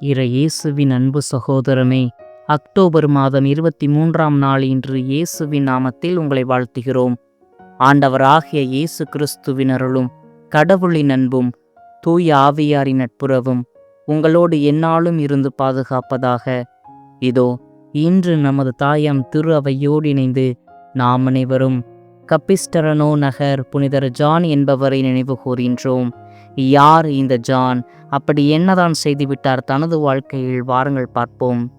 இற இயேசுவின் அன்பு சகோதரமே அக்டோபர் மாதம் இருபத்தி மூன்றாம் நாள் இன்று இயேசுவின் நாமத்தில் உங்களை வாழ்த்துகிறோம். ஆண்டவராகிய இயேசு கிறிஸ்துவின் அருளும் கடவுளின் அன்பும் தூய ஆவியாரின் நட்புறவும் உங்களோடு எந்நாளும் இருந்து பாதுகாப்பதாக. இதோ இன்று நமது தாயம் திரு அவையோடு இணைந்து நாம் அனைவரும் கப்பிஸ்டரனோ நகர் புனிதர் ஜான் என்பவரை நினைவு கூறுகின்றோம் யார் இந்த ஜான்? அப்படி என்னதான் செய்துவிட்டார் தனது வாழ்க்கையில்? வாருங்கள் பார்ப்போம்.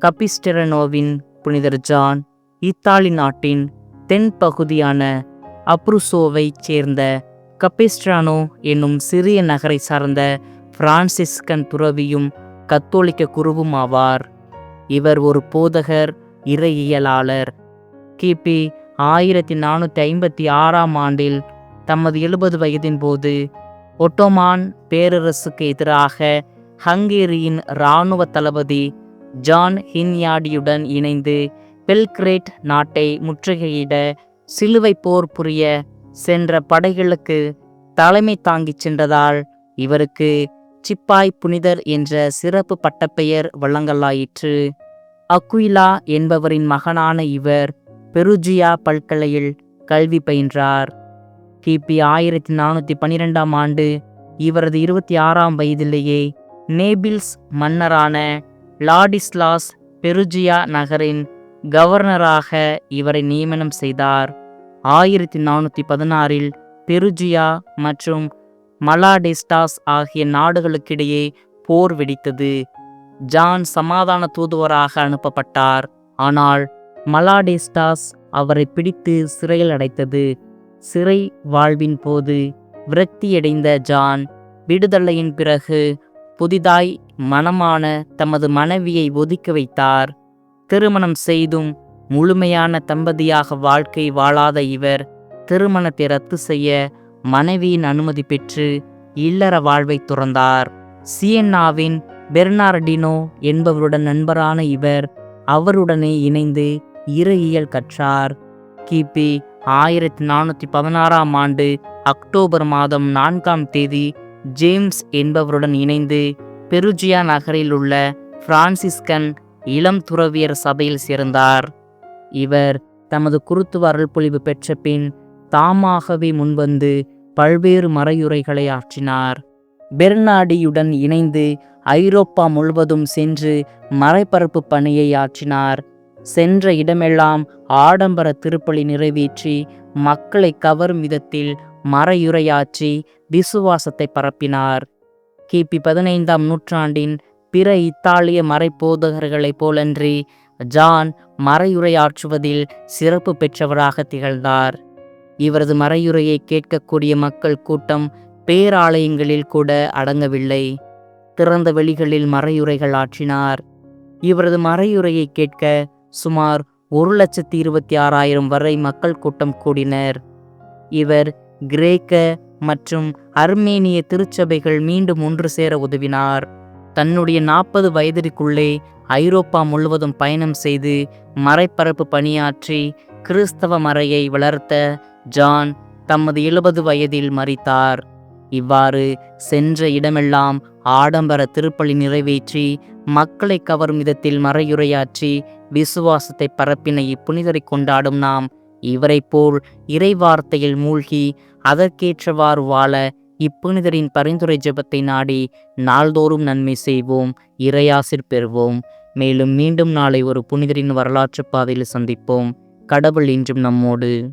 கபிஸ்டெரனோவின் புனிதர் ஜான் இத்தாலி நாட்டின் தென் பகுதியான அப்ருசோவைச் சேர்ந்த கப்பிஸ்ட்ரானோ என்னும் சிறிய நகரை சார்ந்த பிரான்சிஸ்கன் துறவியும் கத்தோலிக்க குருவும் ஆவார். இவர் ஒரு போதகர் இறையியலாளர். கிபி ஆயிரத்தி நானூற்றி ஐம்பத்தி ஆறாம் ஆண்டில் தமது எழுபது வயதின் போது ஒட்டோமான் பேரரசுக்கு எதிராக ஹங்கேரியின் இராணுவ தளபதி ஜான் ஹின்யாடியுடன் இணைந்து பெல்கிரேட் நாட்டை முற்றுகையிட சிலுவை போர் புரிய சென்ற படைகளுக்கு தலைமை தாங்கிச் சென்றதால் இவருக்கு சிப்பாய் புனிதர் என்ற சிறப்பு பட்டப்பெயர் வழங்கலாயிற்று. அக்குயிலா என்பவரின் மகனான இவர் பெருஜியா பல்கலையில் கல்வி பயின்றார். கிபி ஆயிரத்தி நானூற்றி பன்னிரெண்டாம் ஆண்டு இவரது இருபத்தி ஆறாம் வயதிலேயே நேபில்ஸ் மன்னரான லாடிஸ்லாஸ் பெருஜியா நகரின் கவர்னராக இவரை நியமனம் செய்தார். ஆயிரத்தி நானூற்றி பதினாறில் பெருஜியா மற்றும் மலாடெஸ்டாஸ் ஆகிய நாடுகளுக்கிடையே போர் வெடித்தது. ஜான் சமாதான தூதுவராக அனுப்பப்பட்டார். ஆனால் மலாடெஸ்டாஸ் அவரை பிடித்து சிறையில் அடைத்தது. சிறை வாழ்வின் போது விரக்தியடைந்த ஜான் விடுதலையின் பிறகு புதிதாய் மனமான தமது மனைவியை ஒதுக்கி வைத்தார். திருமணம் செய்தும் முழுமையான தம்பதியாக வாழ்க்கை வாழாத இவர் திருமணத்தை ரத்து செய்ய மனைவியின் அனுமதி பெற்று இல்லற வாழ்வை துறந்தார். சியன்னாவின் பெர்னார்டினோ என்பவருடன் நண்பரான இவர் அவருடனே இணைந்து இறையியல் கற்றார். கிபி ஆயிரத்தி நானூற்றி பதினாறாம் ஆண்டு அக்டோபர் மாதம் நான்காம் தேதி ஜேம்ஸ் என்பவருடன் இணைந்து பெருஜியா நகரில் உள்ள பிரான்சிஸ்கன் இளம் துறவியர் சபையில் சேர்ந்தார். இவர் தமது குருத்துவ அருள்பொழிவு பெற்ற பின் தாமாகவே முன்வந்து பல்வேறு மறையுரைகளை ஆற்றினார். பெர்னாடியுடன் இணைந்து ஐரோப்பா முழுவதும் சென்று மறைபரப்பு பணியை ஆற்றினார். சென்ற இடமெல்லாம் ஆடம்பர திருப்பலி நிறைவேற்றி மக்களை கவரும் விதத்தில் மறையுரையாற்றி விசுவாசத்தை பரப்பினார். கிபி பதினைந்தாம் நூற்றாண்டின் பிற இத்தாலிய மறைபோதகர்களைப் போலன்றி ஜான் மறையுரையாற்றுவதில் சிறப்பு பெற்றவராக திகழ்ந்தார். இவரது மறையுரையை கேட்கக்கூடிய மக்கள் கூட்டம் பேராலயங்களில் கூட அடங்கவில்லை. திறந்த வெளிகளில் மறையுரைகள் ஆற்றினார். இவரது மறையுரையை கேட்க சுமார் ஒரு லட்சத்தி இருபத்தி ஆறாயிரம் வரை மக்கள் கூட்டம் கூடினர். இவர் கிரேக்க மற்றும் அர்மேனிய திருச்சபைகள் மீண்டும் ஒன்று சேர உதவினார். தன்னுடைய நாற்பது வயதிற்குள்ளே ஐரோப்பா முழுவதும் பயணம் செய்து மறைப்பரப்பு பணியாற்றி கிறிஸ்தவ மறையை வளர்த்த ஜான் தமது எழுபது வயதில் மறித்தார். இவ்வாறு சென்ற இடமெல்லாம் ஆடம்பர திருப்பலி நிறைவேற்றி மக்களை கவரும் விதத்தில் மறையுரையாற்றி விசுவாசத்தை பரப்பின இப்புனிதரை கொண்டாடும் நாம் இவரைப் போல் இறைவார்த்தையில் மூழ்கி அதற்கேற்றவாறு வாழ இப்புனிதரின் பரிந்துரை ஜெபத்தை நாடி நாள்தோறும் நன்மை செய்வோம் இறையாசிர் பெறுவோம். மேலும் மீண்டும் நாளை ஒரு புனிதரின் வரலாற்று பாதையில் சந்திப்போம். கடவுள் இன்றும் நம்மோடு.